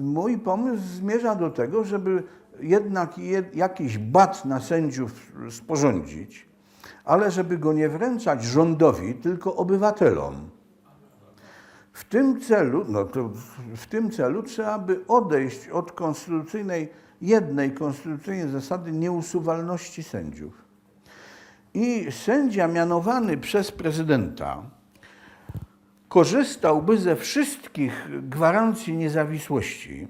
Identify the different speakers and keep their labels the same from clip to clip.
Speaker 1: Mój pomysł zmierza do tego, żeby jednak je, jakiś bat na sędziów sporządzić, ale żeby go nie wręczać rządowi, tylko obywatelom. W tym celu, no to w tym celu trzeba by odejść od konstytucyjnej, jednej konstytucyjnej zasady nieusuwalności sędziów. I sędzia mianowany przez prezydenta korzystałby ze wszystkich gwarancji niezawisłości,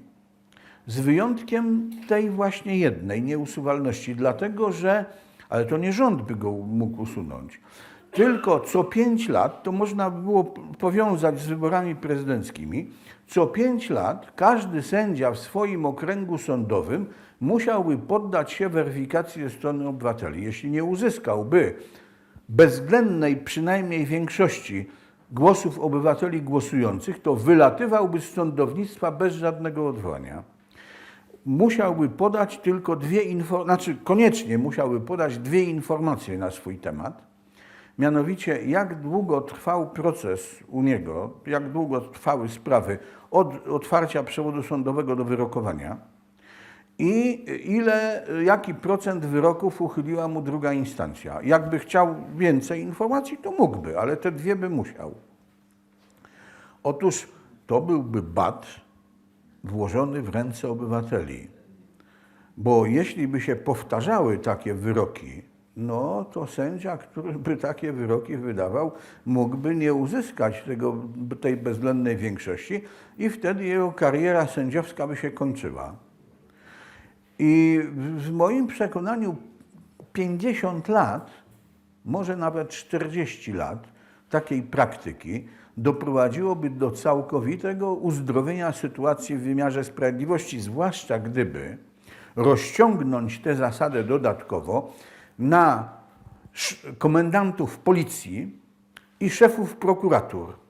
Speaker 1: z wyjątkiem tej właśnie jednej, nieusuwalności, dlatego że, ale to nie rząd by go mógł usunąć, tylko co pięć lat, to można by było powiązać z wyborami prezydenckimi, co pięć lat każdy sędzia w swoim okręgu sądowym musiałby poddać się weryfikacji ze strony obywateli. Jeśli nie uzyskałby bezwzględnej przynajmniej większości głosów obywateli głosujących, to wylatywałby z sądownictwa bez żadnego odwołania. Musiałby podać tylko dwie informacje, znaczy koniecznie musiałby podać dwie informacje na swój temat. Mianowicie, jak długo trwał proces u niego, jak długo trwały sprawy od otwarcia przewodu sądowego do wyrokowania i ile, jaki procent wyroków uchyliła mu druga instancja. Jakby chciał więcej informacji, to mógłby, ale te dwie by musiał. Otóż to byłby bat włożony w ręce obywateli. Bo jeśli by się powtarzały takie wyroki, no to sędzia, który by takie wyroki wydawał, mógłby nie uzyskać tego, tej bezwzględnej większości i wtedy jego kariera sędziowska by się kończyła. I w moim przekonaniu 50 lat, może nawet 40 lat takiej praktyki doprowadziłoby do całkowitego uzdrowienia sytuacji w wymiarze sprawiedliwości, zwłaszcza gdyby rozciągnąć tę zasadę dodatkowo na komendantów policji i szefów prokuratur.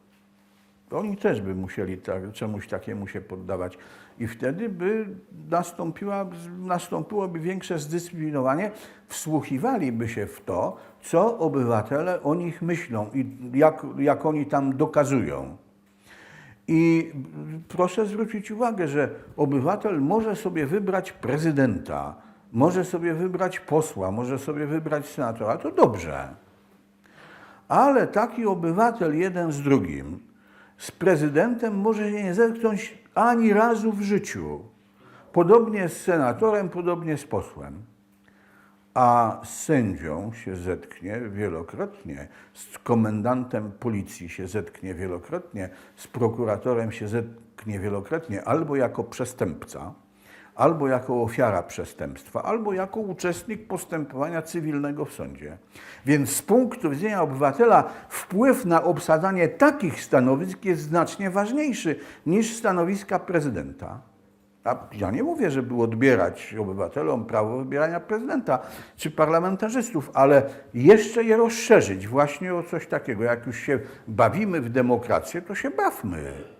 Speaker 1: Oni też by musieli tak, czemuś takiemu się poddawać. I wtedy by nastąpiła, nastąpiłoby większe zdyscyplinowanie, wsłuchiwaliby się w to, co obywatele o nich myślą i jak, jak oni tam dokazują. I proszę zwrócić uwagę, że obywatel może sobie wybrać prezydenta, może sobie wybrać posła, może sobie wybrać senatora, to dobrze. Ale taki obywatel jeden z drugim, z prezydentem może się nie zetknąć ani razu w życiu. Podobnie z senatorem, podobnie z posłem. A z sędzią się zetknie wielokrotnie, z komendantem policji się zetknie wielokrotnie, z prokuratorem się zetknie wielokrotnie, albo jako przestępca, albo jako ofiara przestępstwa, albo jako uczestnik postępowania cywilnego w sądzie. Więc z punktu widzenia obywatela wpływ na obsadzanie takich stanowisk jest znacznie ważniejszy niż stanowiska prezydenta. Ja nie mówię, żeby odbierać obywatelom prawo wybierania prezydenta czy parlamentarzystów, ale jeszcze je rozszerzyć właśnie o coś takiego. Jak już się bawimy w demokrację, to się bawmy.